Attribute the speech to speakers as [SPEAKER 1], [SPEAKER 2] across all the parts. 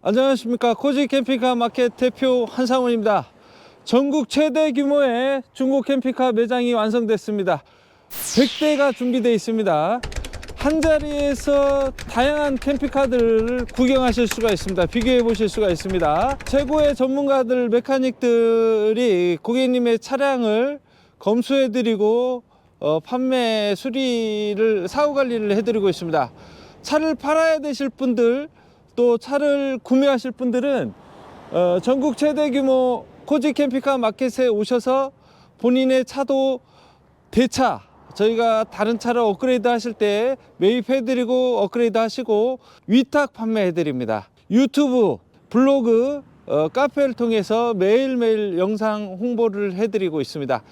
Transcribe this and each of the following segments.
[SPEAKER 1] 안녕하십니까. 코지 캠핑카 마켓 대표 한상훈입니다. 전국 최대 규모의 중고 캠핑카 매장이 완성됐습니다. 100대가 준비되어 있습니다. 한 자리에서 다양한 캠핑카들을 구경하실 수가 있습니다. 비교해 보실 수가 있습니다. 최고의 전문가들 메카닉들이 고객님의 차량을 검수해 드리고 어, 판매 수리를 사후 관리를 해 드리고 있습니다. 차를 팔아야 되실 분들 또 차를 구매하실 분들은 어, 전국 최대 규모 코지 캠핑카 마켓에 오셔서 본인의 차도 대차 저희가 다른 차를 업그레이드 하실 때 매입해 드리고 업그레이드 하시고 위탁 판매해 드립니다. 유튜브 블로그 어, 카페를 통해서 매일매일 영상 홍보를 해 드리고 있습니다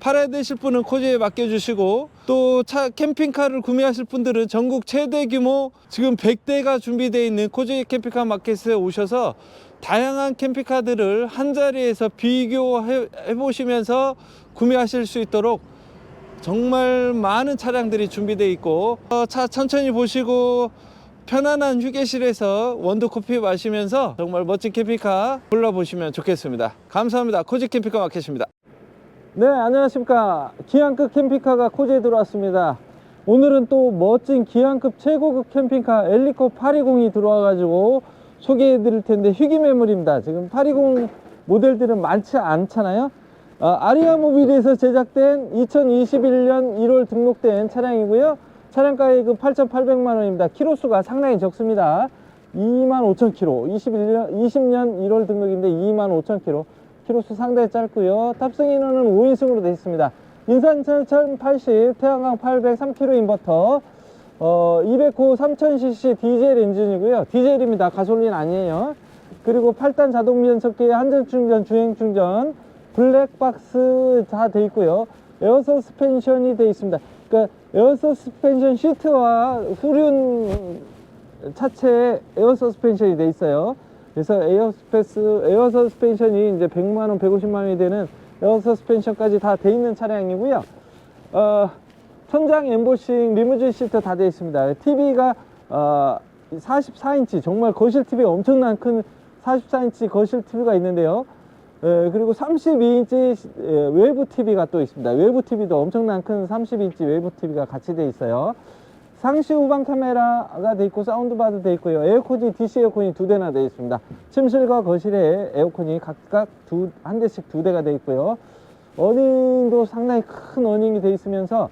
[SPEAKER 1] 팔아야 되실 분은 코지에 맡겨주시고 또 차 캠핑카를 구매하실 분들은 전국 최대 규모 지금 100대가 준비되어 있는 코지 캠핑카 마켓에 오셔서 다양한 캠핑카들을 한 자리에서 비교해 보시면서 구매하실 수 있도록 정말 많은 차량들이 준비되어 있고 어, 차 천천히 보시고 편안한 휴게실에서 원두 커피 마시면서 정말 멋진 캠핑카 골라보시면 좋겠습니다. 감사합니다. 코지 캠핑카 마켓입니다 네 안녕하십니까. 기안급 캠핑카가 코지에 들어왔습니다. 오늘은 또 멋진 기안급 최고급 캠핑카 엘리코 820이 들어와 가지고 소개해 드릴 텐데 희귀 매물입니다. 지금 820 모델들은 많지 않잖아요. 어, 아리아 모빌에서 제작된 2021년 1월 등록된 차량이고요. 차량 가액은 8,800만 원입니다. 키로수가 상당히 적습니다. 25,000km 21년 20년 1월 등록인데 25,000km 키로수 상당히 짧고요. 탑승 인원은 5인승으로 되어 있습니다. 인산철 1080 태양광 803km 인버터. 어, 209 3000cc 디젤 엔진이고요. 디젤입니다. 가솔린 아니에요. 그리고 8단 자동 변속기에 한전 충전 주행 충전 블랙박스 다 돼 있고요. 에어 서스펜션이 되어 있습니다. 그러니까 에어 서스펜션 시트와 후륜 차체에 에어 서스펜션이 돼 있어요 그래서 에어 스페스 에어 서스펜션이 이제 100만 원, 150만 원이 되는 에어 서스펜션까지 다 돼 있는 차량이고요. 어, 천장 엠보싱 리무진 시트 다 돼 있습니다. TV가 어, 44인치 정말 거실 TV 엄청난 큰 44인치 거실 TV가 있는데요. 예, 그리고 32인치 외부 TV가 또 있습니다. 외부 TV도 엄청난 큰 30인치 외부 TV가 같이 돼 있어요. 상시 후방 카메라가 돼 있고 사운드바도 돼 있고요. 에어컨이 DC 에어컨이 두 대나 돼 있습니다. 침실과 거실에 에어컨이 각각 두, 한 대씩 두 대가 돼 있고요. 어닝도 상당히 큰 어닝이 돼 있으면서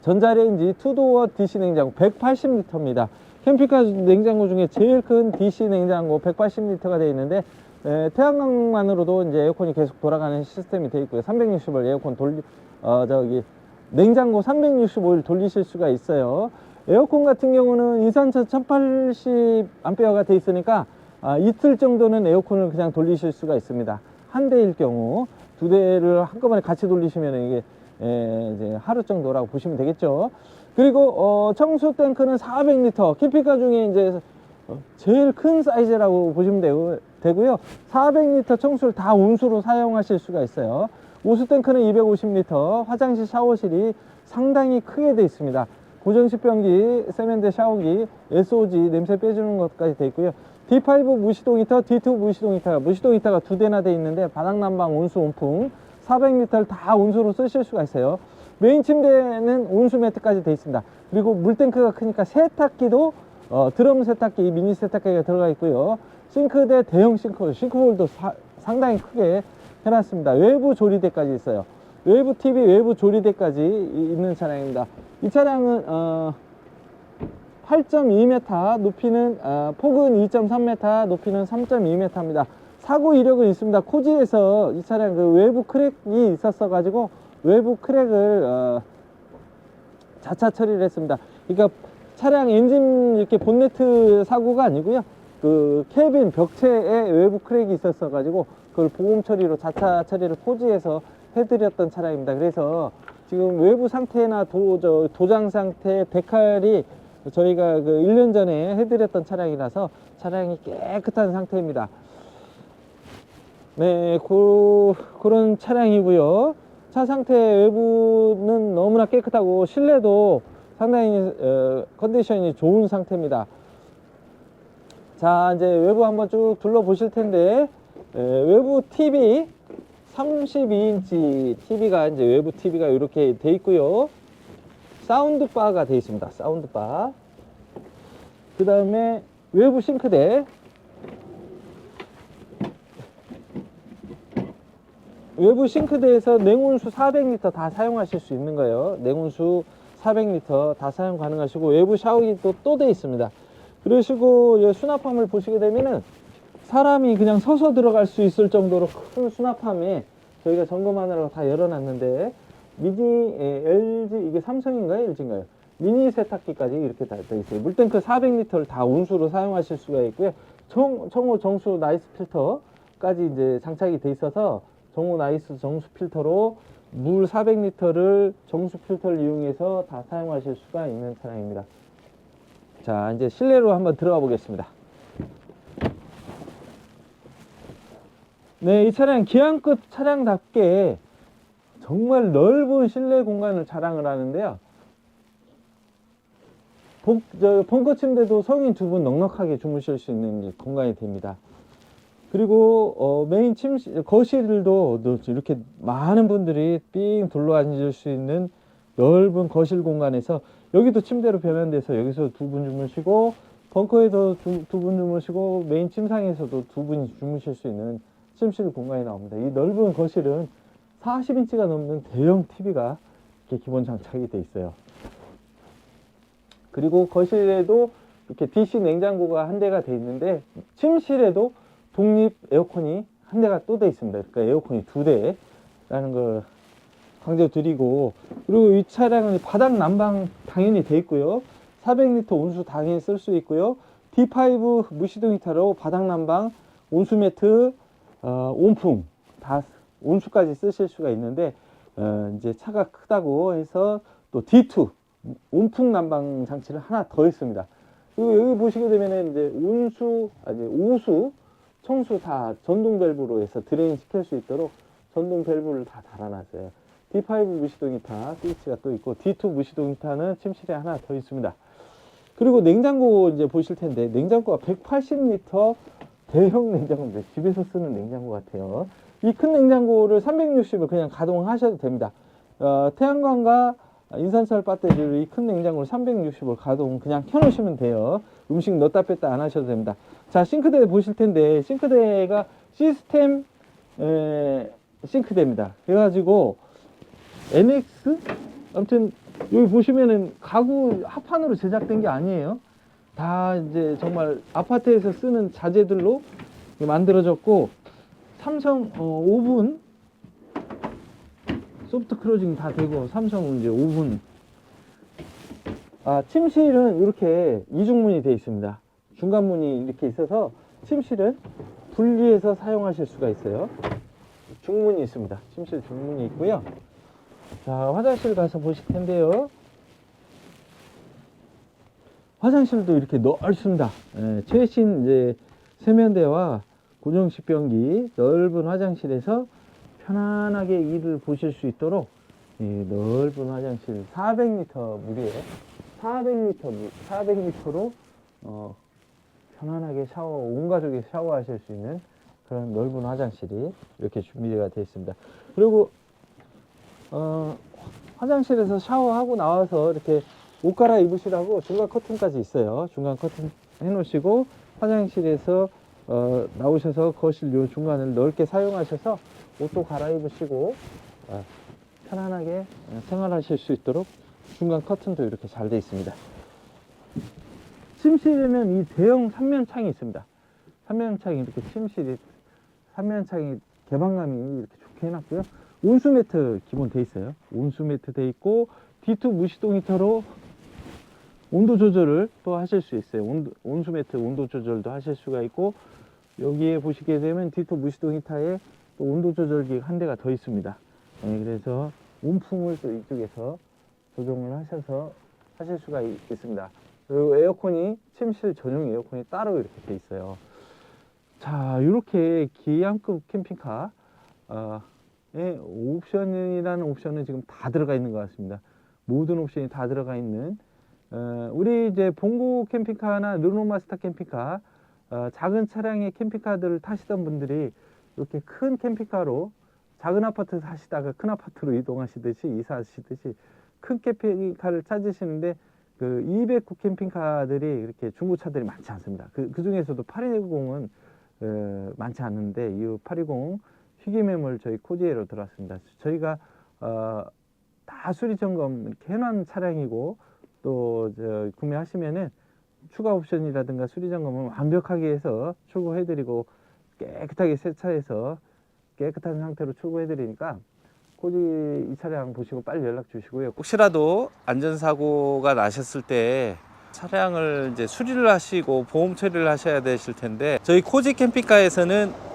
[SPEAKER 1] 전자레인지 투도어 DC 냉장고 180리터입니다. 캠핑카 냉장고 중에 제일 큰 DC 냉장고 180리터가 되어 있는데 에, 태양광만으로도 이제 에어컨이 계속 돌아가는 시스템이 되어 있고요. 360을 에어컨 돌리 어 저기 냉장고 365일 돌리실 수가 있어요. 에어컨 같은 경우는 이산철 1080A가 돼 있으니까 아, 이틀 정도는 에어컨을 그냥 돌리실 수가 있습니다. 한 대일 경우 두 대를 한꺼번에 같이 돌리시면 이게 에, 이제 하루 정도라고 보시면 되겠죠. 그리고 어, 청수 탱크는 400리터 캠핑카 중에 이제 어, 제일 큰 사이즈라고 보시면 되고, 되고요. 400리터 청수를 다 온수로 사용하실 수가 있어요. 우수 탱크는 250리터, 화장실 샤워실이 상당히 크게 되어 있습니다. 고정식 변기, 세면대 샤워기, SOG 냄새 빼주는 것까지 되어 있고요. D5 무시동 히터, D2 무시동 히터, 무시동 히터가 두 대나 되어 있는데 바닥 난방 온수 온풍 400리터를 다 온수로 쓰실 수가 있어요. 메인 침대는 온수 매트까지 되어 있습니다. 그리고 물탱크가 크니까 세탁기도 어, 드럼 세탁기, 미니 세탁기가 들어가 있고요. 싱크대 대형 싱크홀, 싱크홀도 사- 상당히 크게 해놨습니다. 외부 조리대까지 있어요. 외부 TV, 외부 조리대까지 이- 있는 차량입니다. 이 차량은 어, 8.2m, 높이는 어, 폭은 2.3m, 높이는 3.2m입니다. 사고 이력은 있습니다. 코지에서 이 차량 그 외부 크랙이 있었어 가지고 외부 크랙을 어, 자차 처리를 했습니다. 그러니까 차량 엔진 이렇게 본네트 사고가 아니고요. 그 캐빈 벽체에 외부 크랙이 있었어 가지고 그걸 보험 처리로 자차 처리를 포지해서 해드렸던 차량입니다. 그래서 지금 외부 상태나 도, 저, 도장 상태, 데칼이 저희가 그 1년 전에 해드렸던 차량이라서 차량이 깨끗한 상태입니다. 네, 그, 그런 차량이고요. 차 상태 외부는 너무나 깨끗하고 실내도 상당히 어, 컨디션이 좋은 상태입니다. 자, 이제 외부 한번 쭉 둘러보실 텐데, 에, 외부 TV 32인치 TV가 이제 외부 TV가 이렇게 돼 있고요. 사운드 바가 돼 있습니다. 사운드 바. 그 다음에 외부 싱크대. 외부 싱크대에서 냉온수 400리터 다 사용하실 수 있는 거예요. 냉온수 400리터 다 사용 가능하시고 외부 샤워기도 또 돼 있습니다. 그러시고 이 수납함을 보시게 되면은 사람이 그냥 서서 들어갈 수 있을 정도로 큰 수납함에 저희가 점검하느라고 다 열어놨는데 미니 에, LG 이게 삼성인가요 LG인가요? 미니 세탁기까지 이렇게 다 돼 있어요. 물탱크 400리터를 다 온수로 사용하실 수가 있고요. 청, 청호 정수 나이스 필터까지 이제 장착이 돼 있어서 정호 나이스 정수 필터로 물 400리터를 정수 필터를 이용해서 다 사용하실 수가 있는 차량입니다. 자, 이제 실내로 한번 들어가 보겠습니다. 네, 이 차량 기안급 차량답게 정말 넓은 실내 공간을 자랑을 하는데요. 복, 저, 벙커 침대도 성인 두 분 넉넉하게 주무실 수 있는 공간이 됩니다. 그리고 어, 메인 침실 거실도 또 이렇게 많은 분들이 삥 둘러 앉을 수 있는 넓은 거실 공간에서 여기도 침대로 변환돼서 여기서 두 분 주무시고 벙커에도 두분 주무시고 메인 침상에서도 두 분이 주무실 수 있는 침실 공간이 나옵니다. 이 넓은 거실은 40인치가 넘는 대형 TV가 이렇게 기본 장착이 돼 있어요. 그리고 거실에도 이렇게 DC 냉장고가 한 대가 돼 있는데 침실에도 독립 에어컨이 한 대가 또 돼 있습니다. 그러니까 에어컨이 두 대라는 걸 강조드리고 그리고 이 차량은 바닥 난방 당연히 돼 있고요. 400리터 온수 당연히 쓸 수 있고요. D5 무시동 히터로 바닥 난방, 온수 매트, 어, 온풍 다 온수까지 쓰실 수가 있는데 어, 이제 차가 크다고 해서 또 D2 온풍 난방 장치를 하나 더 있습니다. 그리고 여기 보시게 되면은 이제 온수 아니 오수 청수 다 전동 밸브로 해서 드레인 시킬 수 있도록 전동 밸브를 다 달아놨어요. D5 무시동 히타 스위치가 또 있고 D2 무시동 히타는 침실에 하나 더 있습니다. 그리고 냉장고 이제 보실 텐데 냉장고가 180리터 대형 냉장고인데 집에서 쓰는 냉장고 같아요. 이 큰 냉장고를 360을 그냥 가동하셔도 됩니다. 어, 태양광과 인산철 배터리로 이 큰 냉장고를 360을 가동 그냥 켜놓으시면 돼요. 음식 넣었다 뺐다 안 하셔도 됩니다. 자 싱크대 보실 텐데 싱크대가 시스템 에, 싱크대입니다. 그래가지고 NX 아무튼 여기 보시면은 가구 합판으로 제작된 게 아니에요. 다 이제 정말 아파트에서 쓰는 자재들로 만들어졌고 삼성 어, 오븐 소프트 클로징 다 되고 삼성은 이제 오븐 아 침실은 이렇게 이중문이 되어 있습니다. 중간문이 이렇게 있어서 침실은 분리해서 사용하실 수가 있어요. 중문이 있습니다. 침실 중문이 있고요. 자, 화장실 가서 보실 텐데요. 화장실도 이렇게 넓습니다. 예, 최신 이제 세면대와 고정식 변기 넓은 화장실에서 편안하게 일을 보실 수 있도록 이 넓은 화장실 400리터 물이에요. 400리터 물, 400리터로 어, 편안하게 샤워, 온 가족이 샤워하실 수 있는 그런 넓은 화장실이 이렇게 준비가 되어 있습니다. 그리고 어, 화장실에서 샤워하고 나와서 이렇게 옷 갈아입으시라고 중간 커튼까지 있어요. 중간 커튼 해놓으시고 화장실에서 어, 나오셔서 거실 요 중간을 넓게 사용하셔서 옷도 갈아입으시고 어, 편안하게 어, 생활하실 수 있도록 중간 커튼도 이렇게 잘 되어 있습니다. 침실에는 이 대형 삼면창이 있습니다. 삼면창이 이렇게 침실이 삼면창이 개방감이 이렇게 좋게 해놨고요. 온수 매트 기본 돼 있어요. 온수 매트 돼 있고 D2 무시동 히터로 온도 조절을 또 하실 수 있어요. 온도, 온수 매트 온도 조절도 하실 수가 있고 여기에 보시게 되면 D2 무시동 히터에 또 온도 조절기 한 대가 더 있습니다. 네, 그래서 온풍을 또 이쪽에서 조정을 하셔서 하실 수가 있, 있습니다. 그리고 에어컨이 침실 전용 에어컨이 따로 이렇게 돼 있어요. 자, 이렇게 기암급 캠핑카 어, 예, 옵션이라는 옵션은 지금 다 들어가 있는 것 같습니다. 모든 옵션이 다 들어가 있는 어, 우리 이제 봉고 캠핑카나 르노 마스터 캠핑카 어, 작은 차량의 캠핑카들을 타시던 분들이 이렇게 큰 캠핑카로 작은 아파트 사시다가 큰 아파트로 이동하시듯이 이사하시듯이 큰 캠핑카를 찾으시는데 그 209 캠핑카들이 이렇게 중고차들이 많지 않습니다. 그, 그 중에서도 810은 어, 많지 않은데 이 820 희귀매물 저희 코지에로 들어왔습니다. 저희가 어, 다 수리 점검 해놓은 차량이고 또 저, 구매하시면은 추가 옵션이라든가 수리 점검을 완벽하게 해서 출고해드리고 깨끗하게 세차해서 깨끗한 상태로 출고해드리니까 코지 이 차량 보시고 빨리 연락 주시고요. 혹시라도 안전사고가 나셨을 때 차량을 이제 수리를 하시고 보험 처리를 하셔야 되실 텐데 저희 코지 캠핑카에서는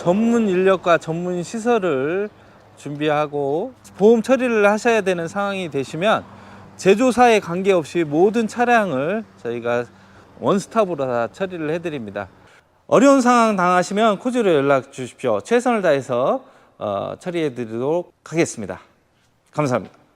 [SPEAKER 1] 전문 인력과 전문 시설을 준비하고 보험 처리를 하셔야 되는 상황이 되시면 제조사에 관계없이 모든 차량을 저희가 원스톱으로 다 처리를 해드립니다. 어려운 상황 당하시면 코지로 연락 주십시오. 최선을 다해서 어, 처리해 드리도록 하겠습니다. 감사합니다.